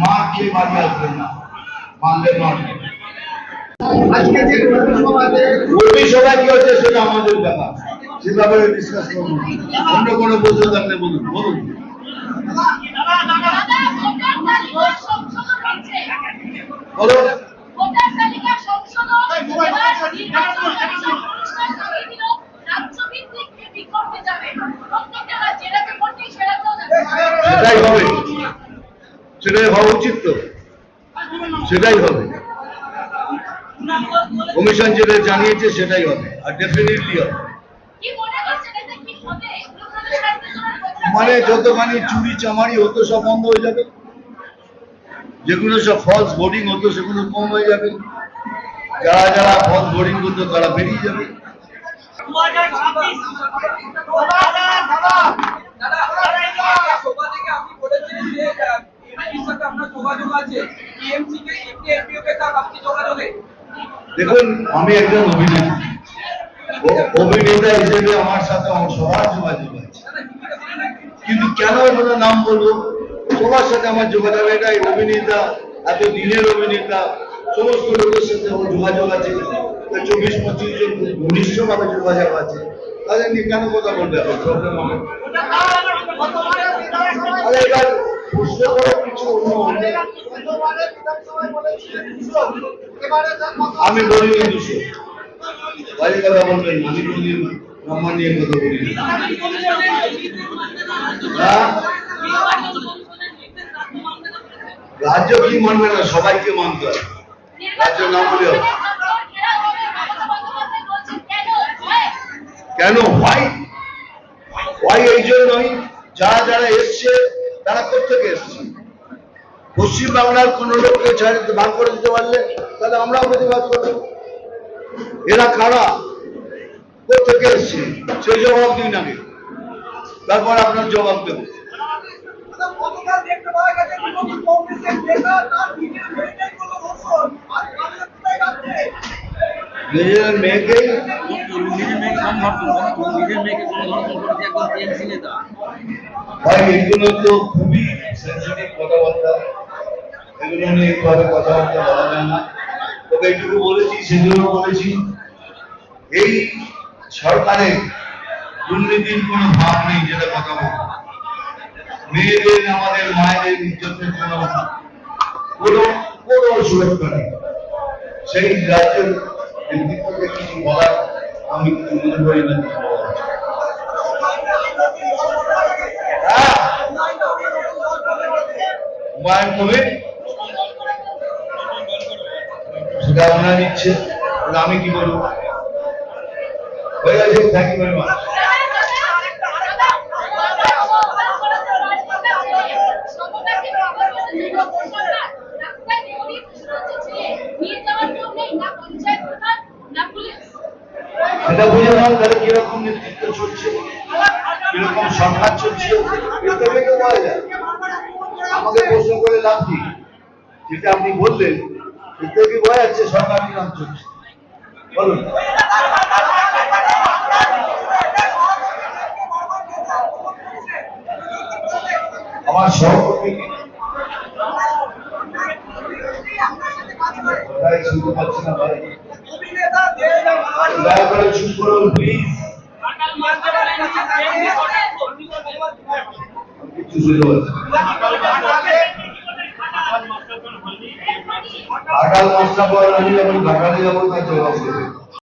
মার খেয়ে বাড়ি আসবেন না। মানলে নয়। আজকে যে কর্মী সভা কি হচ্ছে সেটা আমাদের ব্যাপার। সে ব্যাপারে ডিসকাস করব অন্য কোনো প্রশ্ন থাকলে বলুন বলুন। বলো। সেটাই হবে। সেটাই হওয়া উচিত তো। সেটাই হবে। কমিশন যেটা জানিয়েছে সেটাই হবে, আর ডেফিনেটলি হবে। মানে যতখানি চুরি চামারি হতো সব বন্ধ হয়ে যাবে। যেগুলো সব ফলস বোর্ডিং হতো সেগুলো কম হয়ে যাবে। যারা যারা ফলস বোর্ডিং করতো তারা বেরিয়ে যাবে সভা থেকে আপনি বলেছিলেন যে আহ, বিজেপির সাথে আপনার যোগাযোগ আছে টিএমসি কে এনডিএফডিও কে তার আপনি যোগাযোগে দেখুন, আমি একজন অভিনেতা। অভিনেতা হিসেবে আমার সাথে আমার সবার যোগাযোগ আছে। কিন্তু কেন এগুলো নাম বলব? সবার সাথে আমার যোগাযোগ এটাই অভিনেতা, এত দিনের অভিনেতা, সমস্ত লোকের সাথে আমার যোগাযোগ আছে। চব্বিশ, পঁচিশ জন ঘনিষ্ঠ ভাবে যোগাযোগ আছে। তাদের নিয়ে কেন কথা বলতে হবে? প্রবলেম হবে। এবার আমি বলিনি দুশো বাজে কথা বলবেন আমি কোনদিন নাম্বার নিয়ে কথা বলি হ্যাঁ? রাজ্য কি মানবে না সবাইকে মানতে হবে? রাজ্য না বলে বলছেন কেন? হয় কেন হয় হয় এই জন্যই যারা যারা এসছে তারা কোথেকে এসছে? পশ্চিম বাংলার কোন লোককে ছাড় ভাগ করে দিতে পারলে তাহলে আমরাও প্রতিবাদ করব। এরা কারা? কোথেকে এসছে? সেই জবাব দিন আগে। তারপর আপনার জবাব দেবো। তার নিজের যাচ্ছে? নিজের মেয়েকে? ধর্ষণ নিজের মেয়েকে কোনো ধর্ষণ করেছে একজন টিএমসি নেতা। ভাই এগুলো তো খুবই কথাবার্তা। এগুলো নিয়ে এইভাবে কথাবার্তা বলা যায় না। তবে এইটুকু বলেছি সেগুলো বলেছি, এই সরকারে দুর্নীতির কোনো ভাব নেই, যেটা কথা বলব। মেয়েদের, আমাদের মায়েদের ইজ্জতের কোনো কোনো কোনো সুরক্ষা নেই। সেই রাজ্যের কিছু বলার আমি মনে করি না কিছু বলা উচিত। হ্যাঁ হুমায়ুন কবির সেটা আপনারা নিচ্ছে। আমি কি বলব হয়ে গেছে থ্যাংক ইউ ভেরি মাচ বুঝে নাও, তাহলে কীরকম নেতৃত্ব চলছে, কীরকম সরকার চলছে, এটা বলা যায়। আমাকে প্রশ্ন করে লাভ কি? যেটা আপনি বললেন সেটা কি বোঝা যাচ্ছে সরকার চলছে বলুন। আমার সহকর্মীকে কোথায় শুনতে পাচ্ছি না ভাই। দয়া করে চুপ করুন প্লিজ কিছু শুনতে পাচ্ছি না। মশলা বল আমি যখন দিয়ে যাব তার জবাব দেবে